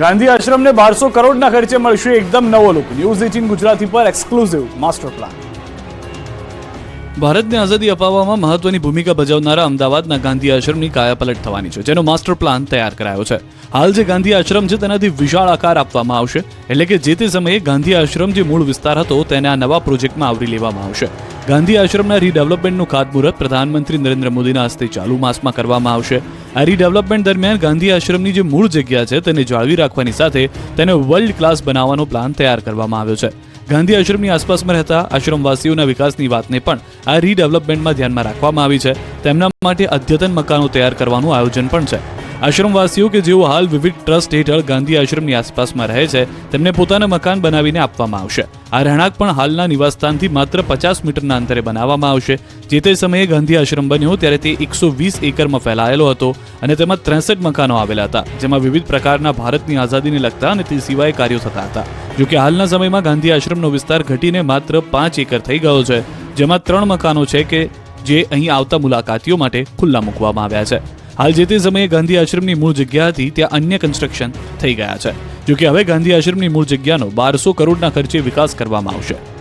ગાંધી આશ્રમને બારસો કરોડના ખર્ચે મળશે એકદમ નવો લુક ન્યૂઝ એટીન ગુજરાતી પર એક્સક્લુઝિવ માસ્ટર પ્લાન ભારતને આઝાદી અપાવવામાં મહત્વની ભૂમિકા ભજવનારા અમદાવાદના ગાંધી આશ્રમની કાયાપલટ થવાની છે, જેનો માસ્ટર પ્લાન તૈયાર કરાયો છે. હાલ જે ગાંધી આશ્રમ છે, તેનાથી વિશાળ આકાર આપવામાં આવશે, એટલે કે જે તે સમયે ગાંધી આશ્રમ જે મૂળ વિસ્તાર હતો, તેને આ નવા પ્રોજેક્ટમાં આવરી લેવામાં આવશે. ગાંધી આશ્રમના રીડેવલપમેન્ટનું ખાતમુહૂર્ત પ્રધાનમંત્રી નરેન્દ્ર મોદીના હસ્તે ચાલુ માસમાં કરવામાં આવશે. આ રીડેવલપમેન્ટ દરમિયાન ગાંધી આશ્રમની જે મૂળ જગ્યા છે તેને જાળવી રાખવાની સાથે તેને વર્લ્ડ ક્લાસ બનાવવાનો પ્લાન તૈયાર કરવામાં આવ્યો છે. ગાંધી આશ્રમની આસપાસમાં રહેતા આશ્રમવાસીઓના વિકાસની વાતને પણ આ રીડેવલપમેન્ટમાં ધ્યાનમાં રાખવામાં આવી છે. તેમના માટે અદ્યતન મકાનો તૈયાર કરવાનું આયોજન પણ છે. આશ્રમવાસીઓ કે જેઓ હાલ વિવિધ ટ્રસ્ટ હેઠળ ગાંધી આશ્રમની આસપાસમાં રહે છે, તેમને પોતાના મકાન બનાવીને આપવામાં આવશે. આ રહેણાંક પણ હાલના નિવાસસ્થાનથી માત્ર પચાસ મીટરના અંતરે બનાવવામાં આવશે. જે તે સમયે ગાંધી આશ્રમ બન્યો ત્યારે તે એકસો વીસ એકરમાં ફેલાયેલો હતો અને તેમાં ત્રેસઠ મકાનો આવેલા હતા, જેમાં વિવિધ પ્રકારના ભારતની આઝાદીને લગતા અને તે સિવાય કાર્યો થતા હતા. જો કે હાલના સમયમાં ગાંધી આશ્રમનો વિસ્તાર ઘટીને માત્ર પાંચ એકર થઈ ગયો છે, જેમાં ત્રણ મકાનો છે કે જે અહીં આવતા મુલાકાતીઓ માટે ખુલ્લા મૂકવામાં આવ્યા છે. હાલ જે તે સમયે ગાંધી આશ્રમની મૂળ જગ્યા હતી, ત્યાં અન્ય કન્સ્ટ્રક્શન થઈ ગયા છે. જોકે હવે ગાંધી આશ્રમની મૂળ જગ્યાનો બારસો કરોડના ખર્ચે વિકાસ કરવામાં આવશે.